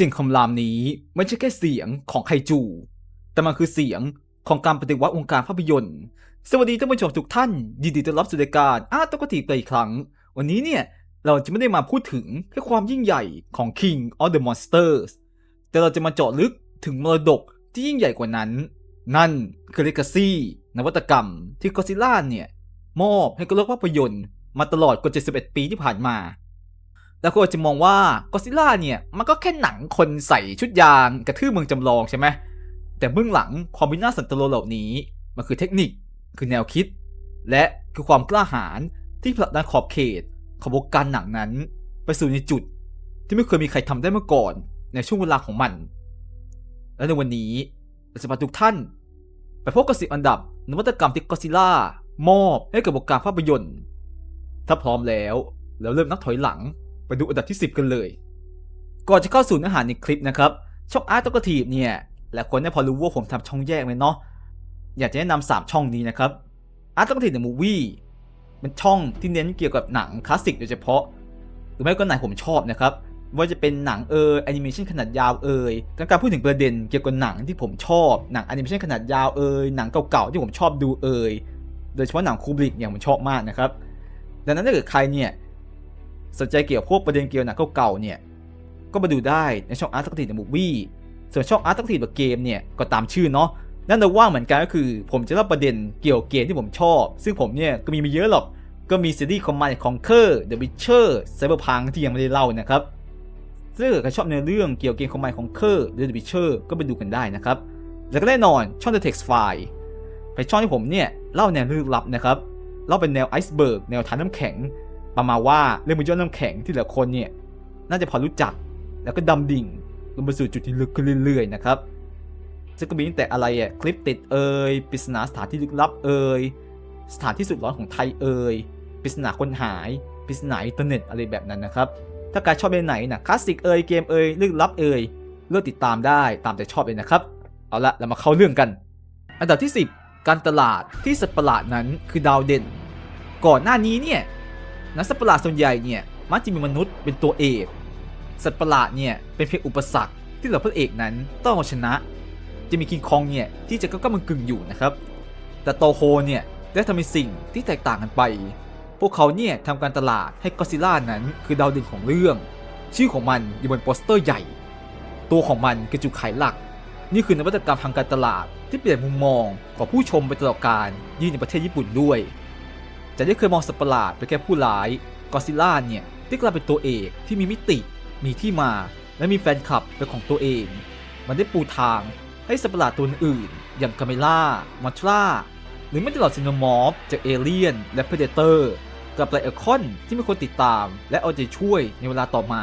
สิ่งคำรามนี้ไม่ใช่แค่เสียงของไคจู แต่มันคือเสียงของการปฏิวัติวงการภาพยนตร์ สวัสดีท่านผู้ชมทุกท่าน ยินดีต้อนรับสู่รายการอาร์ตกทีไปอีกครั้ง วันนี้เนี่ย เราจะไม่ได้มาพูดถึงแค่ความยิ่งใหญ่ของ King of the Monsters แต่เราจะมาเจาะลึกถึงมรดกที่ยิ่งใหญ่กว่านั้น นั่นคือ Legacy นวัตกรรมที่ก็ซิล่าเนี่ย มอบให้กับโลกภาพยนตร์มาตลอดกว่า 71 ปีที่ผ่านมา แล้วคนจะมองว่าก็ซิล่าเนี่ยมันก็แค่หนังคนใส่ชุดยางกระทืบเมืองจำลองใช่ไหมแต่เบื้องหลังความวินาศสันตโลเหล่านี้ มันคือเทคนิค คือแนวคิด และคือความกล้าหาญที่ผลักดันขอบเขตของวงการหนังนั้น ไปสู่ในจุดที่ไม่เคยมีใครทำได้มาก่อนในช่วงเวลาของมัน และในวันนี้เราจะพาทุกท่าน ไปพบกับสิบอันดับนวัตกรรมที่ก็ซิล่ามอบให้กับวงการภาพยนตร์ ถ้าพร้อมแล้วแล้วเริ่มนับถอยหลัง ไปดูอันดับที่ 10 กันเลย ก่อนจะเข้าสู่เนื้อหาในคลิปนะครับ ช่องอาร์ตตกทีฟเนี่ยหลายคนเนี่ยพอรู้ว่าผมทำช่องแยกไหมเนาะ อยากจะแนะนำสามช่องนี้นะครับอาร์ตตกทีฟเดอะมูวี่เป็นช่องที่เน้นเกี่ยวกับหนังคลาสสิกโดยเฉพาะ หรือไม่ก็หนังผมชอบนะครับ ว่าจะเป็นหนังเออแอนิเมชันขนาดยาวเอยต้งการพูดถึงประเด็นเกี่ยวกับหนังที่ผมชอบ หนังแอนิเมชันขนาดยาวเอยหนังเก่าๆที่ผมชอบดูเอยโดยเฉพาะหนังคูบริกเนี่ยผมชอบมากนะครับ ดังนั้นถ้าเกิดใครเนี่ย สนใจเกี่ยวกับพวกประเด็นเกี่ยวกับหนังเก่าๆเนี่ย ก็มาดูได้ในช่องอาร์ตตักทีเดอะมูฟวี่ส่วนช่องอาร์ตตักทีเดอะเกมเนี่ยก็ตามชื่อเนาะนั่นเราว่างเหมือนกันก็คือ ผมจะเล่าประเด็นเกี่ยวกับเกมที่ผมชอบ ซึ่งผมเนี่ยก็มีมาเยอะหรอก ก็มีซีรีส์คอมมานด์ของเคอร์เดอะวิชเชอร์ไซเบอร์พังที่ยังไม่ได้เล่านะครับซึ่งใครชอบในเรื่องเกี่ยวกับเกมคอมมานด์ของเคอร์เดอะวิชเชอร์ก็ไปดูกันได้นะครับ แล้วก็แน่นอนช่อง The Text File เป็นช่องที่ผมเนี่ยเล่าแนวลึกลับนะครับ เล่าเป็นแนวไอซ์เบิร์กแนวทานน้ำแข็ง ประมาณว่าเรื่องบนยอดน้ำแข็งที่หลายคนเนี่ยน่าจะพอรู้จักแล้วก็ดำดิ่งลงไปสู่จุดที่ลึกขึ้นเรื่อยๆนะครับซึ่งก็มีตั้งแต่อะไรอะคลิปติดเอ่ยปริศนาสถานที่ลึกลับเอ่ยสถานที่สุดร้อนของไทยเอ่ยปริศนาคนหายปริศนาอินเทอร์เน็ตอะไรแบบนั้นนะครับ ถ้าการชอบในไหนนะคลาสสิกเอ่ยเกมเอ่ยลึกลับเอ่ยเลือกติดตามได้ตามใจชอบเลยนะครับ เอาละเรามาเข้าเรื่องกัน อันดับที่ 10 การตลาดที่สัตว์ประหลาดนั้นคือดาวเด่น ก่อนหน้านี้เนี่ย นักสัตว์ประหลาดส่วนใหญ่เนี่ยมักจะมีมนุษย์เป็นตัวเอกสัตว์ประหลาดเนี่ยเป็นเพียงอุปสรรคที่เหล่าพระเอกนั้นต้องเอาชนะ จะมีคิงคองเนี่ยที่จะก้าวมันกึ่งอยู่นะครับ แต่โตโฮเนี่ยได้ทำในสิ่งที่แตกต่างกันไป พวกเขาเนี่ยทำการตลาดให้ก็อซิล่านั้นคือดาวด่นของเรื่อง ชื่อของมันอยู่บนโปสเตอร์ใหญ่ ตัวของมันคือจุดขายหลัก นี่คือนวัตกรรมทางการตลาดที่เปลี่ยนมุมมองของผู้ชมไปตลอดการยิ่งในประเทศญี่ปุ่นด้วย จากที่เคยมองสัตว์ประหลาดเป็นแค่ผู้ร้ายกอซิล่าเนี่ยได้กลายเป็นตัวเอกที่มีมิติ มีที่มา และมีแฟนคลับเป็นของตัวเอง มันได้ปูทางให้สัตว์ประหลาดตัวอื่น อย่างคาเมล่ามอทราหรือไม่ตลอดซินโนมอร์ฟจากเอเลียน และเพเดเตอร์กับไลเอคอนที่มีคนติดตาม และเอาใจช่วยในเวลาต่อมา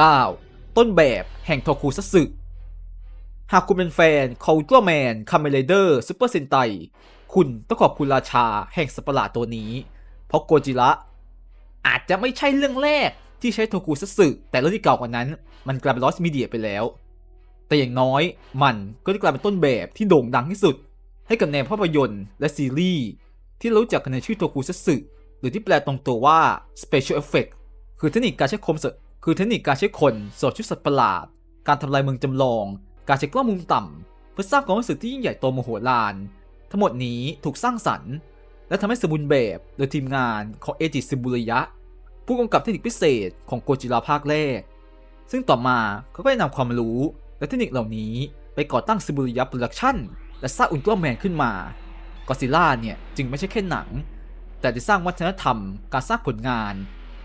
9. ต้นแบบแห่งโทคุซัสึหากคุณเป็นแฟนคอลเ r อร์แมนคาเมเลเดอร์ซูเปอร์เซนไต คุณต้องขอบคุณราชาแห่งสัตว์ประหลาดตัวนี้ เพราะโกจิระอาจจะไม่ใช่เรื่องแรกที่ใช้โทคุซัตสึแต่เรื่องที่เก่ากว่านั้น มันกลายเป็นลอสมีเดียไปแล้ว แต่อย่างน้อยมันก็ได้กลายเป็นต้นแบบที่โด่งดังที่สุด ให้กับแนวภาพยนตร์และซีรีส์ที่รู้จักกันในชื่อโทคุซัตสึหรือที่แปลตรงตัวว่า special effect คือเทคนิคการใช้คมสคือเทคนิคการใช้คนสวมชุดสัตว์ประหลาด การทำลายเมืองจำลอง การใช้กล้องมุมต่ำเพื่อสร้างความรู้สึกที่ยิ่งใหญ่โตมโหฬาร ทั้งหมดนี้ถูกสร้างสรรค์ และทำให้สมบูรณ์แบบโดยทีมงานของเอจิซิบุริยะ ผู้กำกับเทคนิคพิเศษของโกจิราภาคแรก ซึ่งต่อมาเขาก็ได้นำความรู้และเทคนิคเหล่านี้ไปก่อตั้งซิบุริยะโปรดักชั่นและสร้างอุลตร้าแมนขึ้นมากอซิล่าเนี่ยจึงไม่ใช่แค่หนัง แต่ได้สร้างวัฒนธรรมการสร้างผลงาน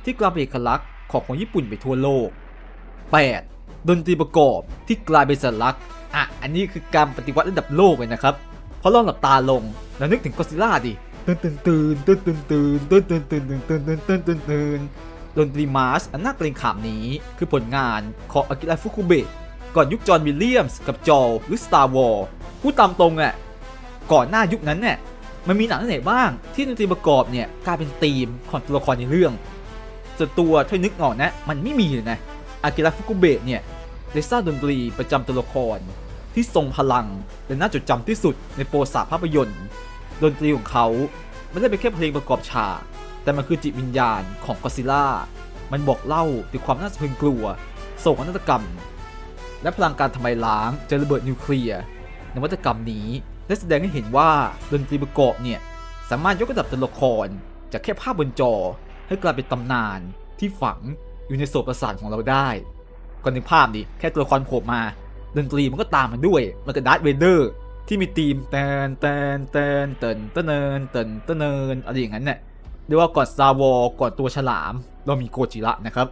ที่กลายเป็นเอกลักษณ์ของคนญี่ปุ่นไปทั่วโลก 8. ดนตรีประกอบที่กลายเป็นสัญลักษณ์อะอันนี้คือการปฏิวัติระดับโลกเลยนะครับ พอลองหลับตาลงแล้วนึกถึงก็ซิล่าดิตื่นตื่นตื่นตื่นตื่นตื่นตื่นตื่นตื่นตื่นตื่นตื่นตื่นตื่นตื่นดนตรีมาร์ชอันน่าเกรงขามนี้คือผลงานของอากิระฟุคุเบะก่อนยุคจอห์นวิลเลียมส์กับจอลหรือ Star Wars พูดตามตรงอะก่อนหน้ายุคนั้นเนี่ยมันมีหนังไหนบ้างที่ดนตรีประกอบเนี่ยกลายเป็นธีมของตัวละครในเรื่องส่วนตัวถ้านึกออกนะ มันไม่มีเลยนะอากิระฟุกุเบะเนี่ยได้สร้างดนตรีประจำตัวละคร ที่ทรงพลัง และน่าจดจำที่สุดในโปรศาภาพยนตร์ ดนตรีของเขาไม่ได้เป็นแค่เพลงประกอบฉาก แต่มันคือจิตวิญญาณของกอซิล่า มันบอกเล่าถึงความน่าสะพรึงกลัว โศกนาฏกรรม และพลังการทำลายล้างจากระเบิดนิวเคลียร์นวัตกรรมนี้ได้แสดงให้เห็นว่าดนตรีประกอบเนี่ยสามารถยกระดับตัวละครจากแค่ภาพบนจอ ให้กลายเป็นตำนานที่ฝังอยู่ในโสตประสาทของเราได้ก่อนนึกภาพดิแค่ตัวละครโผล่มา ดนตรีมันก็ตามมาด้วย มันก็ดาร์ธเวเดอร์ที่มีธีมแตนแตนแตนเตินเตนเนินเตินเตเนินอะไรอย่างนั้นเนี่ยเรียกว่าก่อน Star Wars ก่อนตัวฉลาม เรามีโกจิระนะครับ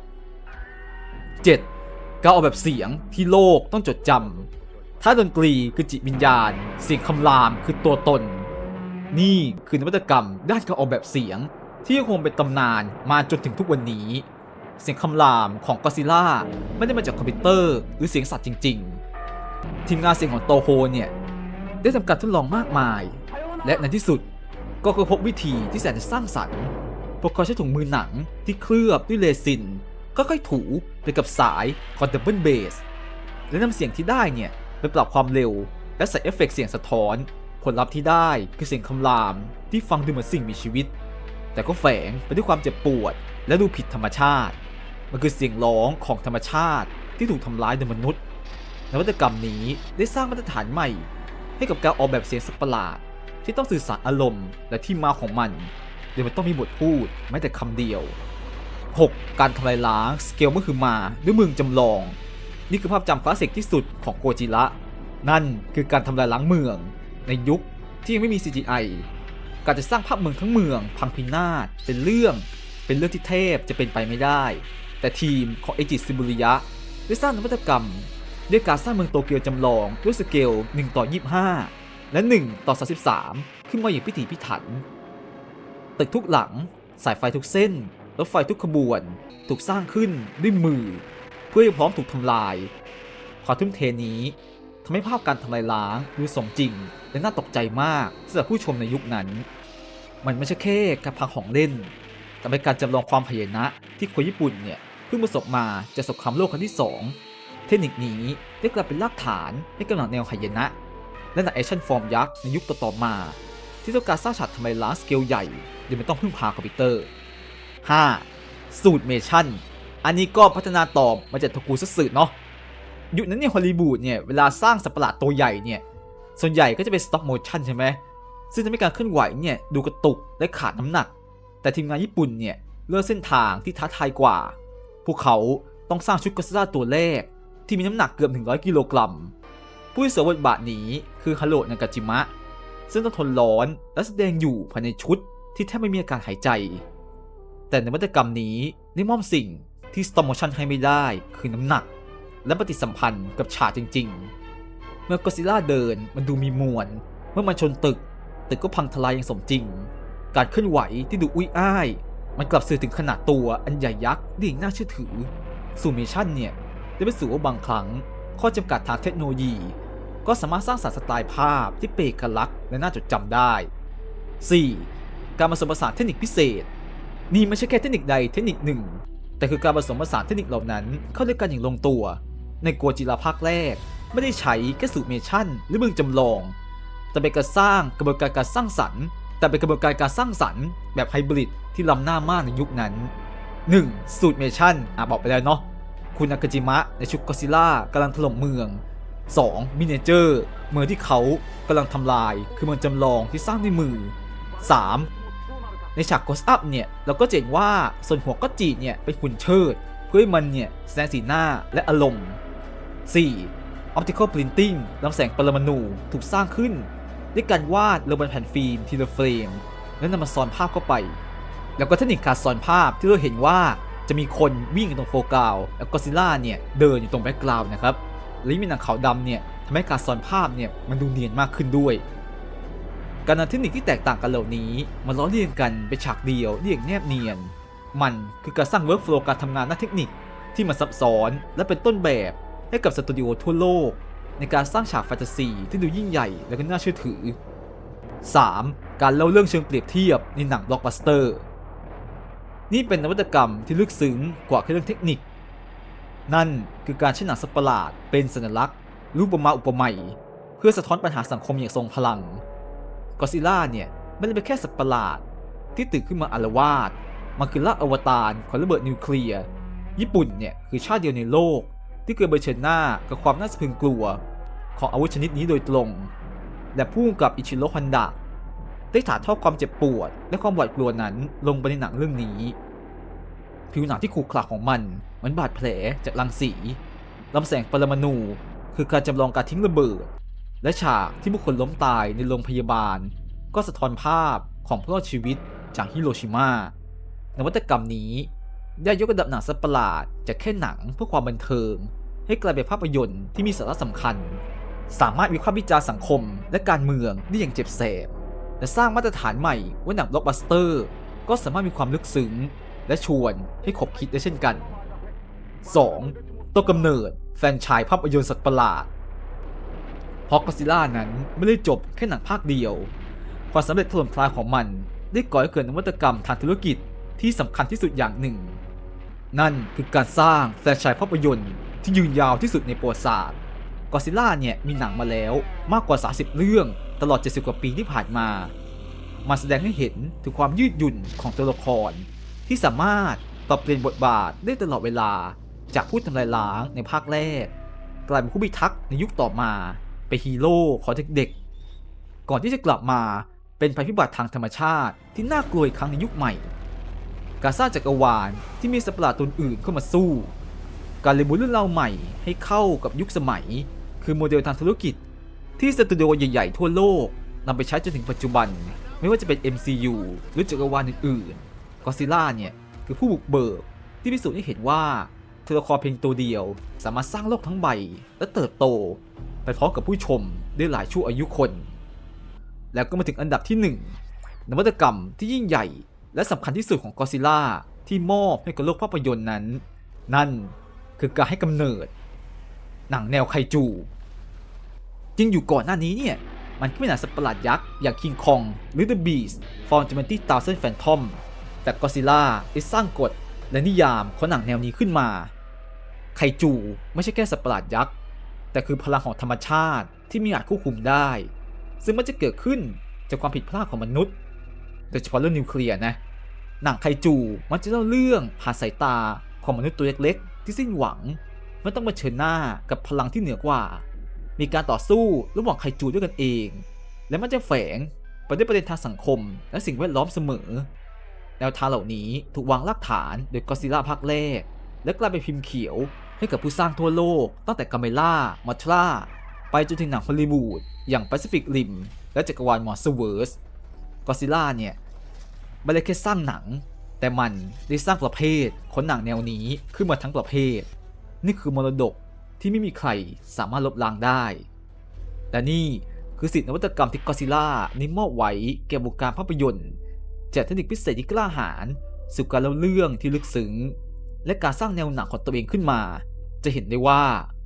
7. การออกแบบเสียงที่โลกต้องจดจำถ้าดนตรีคือจิตวิญญาณ เสียงคำรามคือตัวตน นี่คือนวัตกรรมด้านการออกแบบเสียงที่ยังคงเป็นตำนานมาจนถึงทุกวันนี้ เสียงคำรามของก d ซิล่าไม่ได้มาจากคอมพิวเตอร์หรือเสียงสัตว์จริง ๆ ทีมงานเสียงของโตโฮเนี่ย ได้ทำการทดลองมากมาย และในที่สุดก็ค้นพบวิธีที่แสนจะสร้างสรรค์ พวกเขาใช้ถุงมือหนังที่เคลือบด้วยเรซินค่อยๆถูไปกับสายคอนดับเบิลเบสและนำเสียงที่ได้เนี่ยไปปรับความเร็ว และใส่เอฟเฟกต์เสียงสะท้อน ผลลัพธ์ที่ได้คือเสียงคำรามที่ฟังดูเหมือนสิ่งมีชีวิต แต่ก็แฝงไปด้วยความเจ็บปวด และดูผิดธรรมชาติ มันคือเสียงร้องของธรรมชาติที่ถูกทำร้ายโดยมนุษย์ นวัตกรรมนี้ได้สร้างมาตรฐานใหม่ ให้กับการออกแบบเสียงสัตว์ประหลาด ที่ต้องสื่อสารอารมณ์และที่มาของมัน โดยมันต้องมีบทพูดแม้แต่คำเดียว 6. การทำลายล้างสเกลเมื่อคือมาด้วยเมืองจำลอง นี่คือภาพจำคลาสสิกที่สุดของโกจิระ นั่นคือการทำลายล้างเมือง ในยุคที่ยังไม่มี CGI การจะสร้างภาพเมืองทั้งเมือง พังพินาศเป็นเรื่อง เป็นเรื่องที่เทพจะเป็นไปไม่ได้ แต่ทีมของเอจิซิบุริยะได้สร้างนวัตกรรม ด้วยการสร้างเมืองโตเกียวจำลองด้วยสเกล 1 ต่อ 25 และ 1 ต่อ 33 ขึ้นมาอย่างพิถีพิถัน ตึกทุกหลัง สายไฟทุกเส้น รถไฟทุกขบวน ถูกสร้างขึ้นด้วยมือ เพื่อให้พร้อมถูกทำลาย ความทุ่มเทนี้ทำให้ภาพการทำลายล้างดูสมจริง และน่าตกใจมากสำหรับผู้ชมในยุคนั้น มันไม่ใช่แค่การพังของเล่น แต่เป็นการจำลองความพยนะที่คนญี่ปุ่นเนี่ยเพิ่งประสบมาจากสงครามโลกครั้งที่ 2 เทคนิคนี้ได้กลายเป็นรากฐานให้กำลังแนวหายนะ และหนังแอคชั่นฟอร์มยักษ์ในยุคต่อๆมา ที่ต้องการสร้างฉากทำลายล้างสเกลใหญ่โดยไม่ต้องพึ่งพาคอมพิวเตอร์ 5. สูตรเมชั่น อันนี้ก็พัฒนาต่อมาจากทกูซัตสึเนาะยุคนั้นเนี่ยฮอลลีวูดเนี่ยเวลาสร้างสัตว์ประหลาดตัวใหญ่เนี่ยส่วนใหญ่ก็จะเป็นสต็อปโมชั่นใช่ไหมซึ่งทำให้การเคลื่อนไหวเนี่ยดูกระตุกและขาดน้ำหนัก แต่ทีมงานญี่ปุ่นเนี่ยเลือกเส้นทางที่ท้าทายกว่า พวกเขาต้องสร้างชุดก็อซิล่าตัวแรก ที่มีน้ำหนักเกือบ 100 กิโลกรัม ผู้ที่สวมบทบาทนี้คือฮาโรนากาจิมะ ซึ่งต้องทนร้อนและแสดงอยู่ภายในชุดที่แทบไม่มีอาการหายใจ แต่นวัตกรรมนี้ได้มอบสิ่งที่สตอมโมชันให้ไม่ได้คือน้ำหนัก และปฏิสัมพันธ์กับฉากจริง ๆ เมื่อกอซิล่าเดินมันดูมีมวล เมื่อมันชนตึก ตึกก็พังทลายอย่างสมจริง การเคลื่อนไหวที่ดูอุ้ยอ้าย มันกลับสื่อถึงขนาดตัวอันใหญ่ยักษ์ที่น่าเชื่อถือสูเมชันเนี่ย ได้ไปสู่ว่าบางครั้ง ข้อจำกัดทางเทคโนโลยี ก็สามารถสร้างสรรค์สไตล์ภาพที่เปรกลักษณ์และน่าจดจำได้ 4. การผสมผสานเทคนิคพิเศษ นี่ไม่ใช่แค่เทคนิคใดเทคนิคหนึ่ง แต่คือการผสมผสานเทคนิคเหล่านั้นเข้าด้วยกันอย่างลงตัว ในโกจิราภาคแรก ไม่ได้ใช้แค่สูตรเมชั่น หรือเมืองจำลอง แต่เป็นการสร้างกระบวนการการสร้างสรรค์แต่เป็นกระบวนการการสร้างสรรค์แบบไฮบริดที่ล้ำหน้ามากในยุคนั้น 1. สูตรเมชั่นอะบอกไปแล้วเนาะ คุณนากาจิมะในชุดกอซิล่ากำลังถล่มเมือง 2. มินเนเจอร์ เมืองที่เขากำลังทำลาย คือเมืองจำลองที่สร้างด้วยมือ 3. ในฉากกสอัพเนี่ย เราก็จะเห็นว่าส่วนหัวก็จีเนี่ย เป็นหุ่นเชิด เพื่อให้มันเนี่ย แสดงสีหน้าและอารมณ์ 4. Optical Printing ลำแสงปรมาณูถูกสร้างขึ้น ด้วยการวาดลงบนแผ่นฟิล์มทีละเฟรม แล้วนำมาซ้อนภาพเข้าไป แล้วก็เทคนิคการซ้อนภาพที่เราเห็นว่า จะมีคนวิ่งอยู่ตรงโฟกัสแล้วก็ซิล่าเนี่ยเดินอยู่ตรงแบ็กกราวน์นะครับและมีหนังขาวดำเนี่ยทำให้การซ้อนภาพเนี่ยมันดูเนียนมากขึ้นด้วย การนำเทคนิคที่แตกต่างกันเหล่านี้มาล้อเลียนกันเป็นฉากเดียวได้อย่างแนบเนียน มันคือการสร้างเวิร์กโฟล์การทำงานนักเทคนิคที่มันซับซ้อนและเป็นต้นแบบให้กับสตูดิโอทั่วโลก ในการสร้างฉากแฟนตาซีที่ดูยิ่งใหญ่และก็น่าเชื่อถือ 3. การเล่าเรื่องเชิงเปรียบเทียบในหนังบล็อกบัสเตอร์ นี่เป็นนวัตกรรมที่ลึกซึ้งกว่าแค่เรื่องเทคนิค นั่นคือการใช้หนังสัตว์ประหลาดเป็นสัญลักษณ์ รูปประมาอุปไมยเพื่อสะท้อนปัญหาสังคมอย่างทรงพลังกอซิล่าเนี่ยไม่ได้เป็นแค่สัตว์ประหลาด ที่ตื่นขึ้นมาอารวาสมันคือลากอวตารของระเบิดนิวเคลียร์ญี่ปุ่นเนี่ยคือชาติเดียวในโลก ที่เคยเผชิญหน้ากับความน่าสะพรึงกลัว ของอาวุธชนิดนี้โดยตรง และผู้กำกับอิชิโรฮันดะ ได้ถ่ายทอดความเจ็บปวด และความหวาดกลัวนั้นลงไปในหนังเรื่องนี้ ผิวหนังที่ขรุขระของมันเหมือนบาดแผลจากรังสีลำแสงปรมาณูคือการจำลองการทิ้งระเบิด และฉากที่บุคคลล้มตายในโรงพยาบาล ก็สะท้อนภาพของผู้รอดชีวิตจากฮิโรชิมานวัตกรรมนี้ได้ยกระดับหนังสัตว์ประหลาดจากแค่หนังเพื่อความบันเทิง ให้กลายเป็นภาพยนตร์ที่มีสาระสำคัญ สามารถวิเคราะห์วิจารณ์สังคมและการเมืองได้อย่างเจ็บแสบ และสร้างมาตรฐานใหม่ว่าหนังบล็อกบัสเตอร์ ก็สามารถมีความลึกซึ้ง และชวนให้ขบคิดได้เช่นกัน 2. ตัวกำเนิดแฟนชายภาพยนตร์สัตว์ประหลาดเพราะก็ซิล่านั้นไม่ได้จบแค่หนังภาคเดียว ความสำเร็จถล่มทลายของมัน ได้ก่อให้เกิดนวัตกรรมทางธุรกิจที่สำคัญที่สุดอย่างหนึ่ง นั่นคือการสร้างแฟนชส์ภาพยนตร์ที่ยืนยาวที่สุดในประวัติศาสตร์กอซิล่าเนี่ยมีหนังมาแล้วมากกว่า 30 เรื่อง ตลอด 70 กว่าปีที่ผ่านมา มาแสดงให้เห็นถึงความยืดหยุ่นของตัวละคร ที่สามารถปรับเปลี่ยนบทบาทได้ตลอดเวลาจากผู้ทำลายล้างในภาคแรก กลายเป็นผู้พิทักษ์ในยุคต่อมา เป็นฮีโร่ของเด็กๆ ก่อนที่จะกลับมาเป็นภัยพิบัติทางธรรมชาติที่น่ากลัวอีกครั้งในยุคใหม่ การสร้างจักรวาลที่มีสัตว์ประหลาดตนอื่นเข้ามาสู้ การเรียนรู้เรื่องราวใหม่ให้เข้ากับยุคสมัย คือโมเดลทางธุรกิจ ที่สตูดิโอใหญ่ๆทั่วโลกนำไปใช้จนถึงปัจจุบัน ไม่ว่าจะเป็น MCU หรือจักรวาลอื่นๆก็ซิล่าเนี่ยคือผู้บุกเบิกที่พิสูจน์ให้เห็นว่าตัวละครเพียงตัวเดียว สามารถสร้างโลกทั้งใบ และเติบโต ไปพร้อมกับผู้ชมได้หลายชั่วอายุคน แล้วก็มาถึงอันดับที่ 1 นวัตกรรมที่ยิ่งใหญ่ และสำคัญที่สุดของก d ซิล่าที่มอบให้กับโลกภาพยนตร์นั้น นั่นคือการให้กำเนิด หนังแนวไคจู จริงอยู่ก่อนหน้านี้เนี่ย มันก็เป็นหนังสัตว์ประหลาดยักษ์ อย่างคิงคองหรือ The Beast from 20,000 Phantom แต่ก d ซิล่าได้สร้างกฎและนิยามของหนังแนวนี้ขึ้นมา ไคจูไม่ใช่แค่สัตว์ประหลาดยักษ์ แต่คือพลังของธรรมชาติที่มีอาจควบคุมได้ ซึ่งมันจะเกิดขึ้นจากความผิดพลาดของมนุษย์ โดยเฉพาะเรื่องนิวเคลียร์นะ หนังไคจูมันจะเล่าเรื่องผ่านสายตาของมนุษย์ตัวเล็กๆ ที่สิ้นหวัง มันต้องมาเชิญหน้ากับพลังที่เหนือกว่า มีการต่อสู้ระหว่างไคจูด้วยกันเอง และมันจะแฝงไปด้วยประเด็นทางสังคม และสิ่งแวดล้อมเสมอ แนวทางเหล่านี้ถูกวางรากฐานโดยกอซิล่าภาคแรก และกลายเป็นพิมพ์เขียวให้กับผู้สร้างทั่วโลก ตั้งแต่กาเมล่ามาทราไปจนถึงหนังฮอลลีวูดอย่าง Pacific Rim และจักรวาลมอร์สเวิร์สกอซิล่าเนี่ยไม่ได้แค่สร้างหนัง แต่มันได้สร้างประเภทของหนังแนวนี้ขึ้นมาทั้งประเภท นี่คือมรดก ที่ไม่มีใครสามารถลบล้างได้ และนี่คือสิทธินวัตกรรมที่กอซิล่านี้มอบไว้แก่วงการภาพยนตร์จากเทคนิคพิเศษที่กล้าหาญสู่การเล่าเรื่องที่ลึกซึ้ง และการสร้างแนวหนังของตัวเองขึ้นมา จะเห็นได้ว่า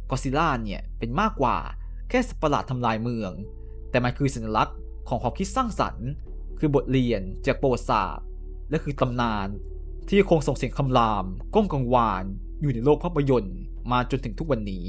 กอซิล่าเนี่ยเป็นมากกว่าแค่สัตว์ประหลาดทำลายเมือง แต่มันคือสัญลักษณ์ของความคิดสร้างสรรค์ คือบทเรียนจากประวัติศาสตร์ และคือตำนานที่คงส่งเสียงคำราม ก้องกังวาน อยู่ในโลกภาพยนตร์ มาจนถึงทุกวันนี้